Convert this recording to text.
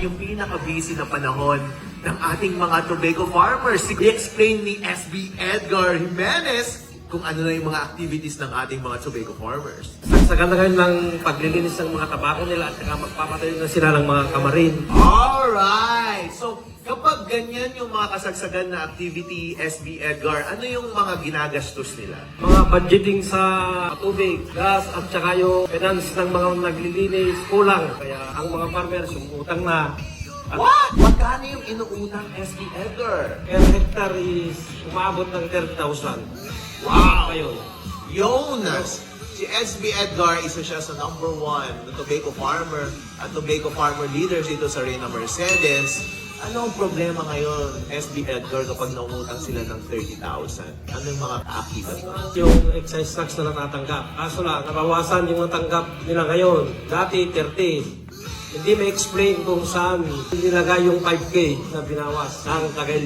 yung pinaka-busy na panahon ng ating mga Tobago farmers. I-explain ni SB Edgar Jimenez kung ano na yung mga activities ng ating mga Tobago farmers. Sa ganda ngayon ng paglilinis ng mga tabako nila at saka magpapatayo na sila ng mga kamarin. Alright! Ganyan yung mga kasagsagan na activity, SB Edgar, ano yung mga ginagastos nila? Mga budgeting sa tubig, gas at saka yung finance ng mga naglilinis kulang. Kaya ang mga farmers yung utang na. At What? Magkano yung inuutang SB Edgar? per hectare is umabot ng 30,000. Wow! Ngayon. Jonas! Si SB Edgar, isa siya sa number one na tobacco farmer at tobacco farmer leaders dito sa Reyna Mercedes. Ano ang problema ngayon, SB Edgar, kapag naumutang sila ng 30,000? Ano yung mga kaakibat mo? Yung excise tax na natatanggap. Kaso lang, nabawasan yung natanggap nila ngayon. Dati 30. Hindi ma-explain kung saan nilagay yung 5K na binawas ng Kagel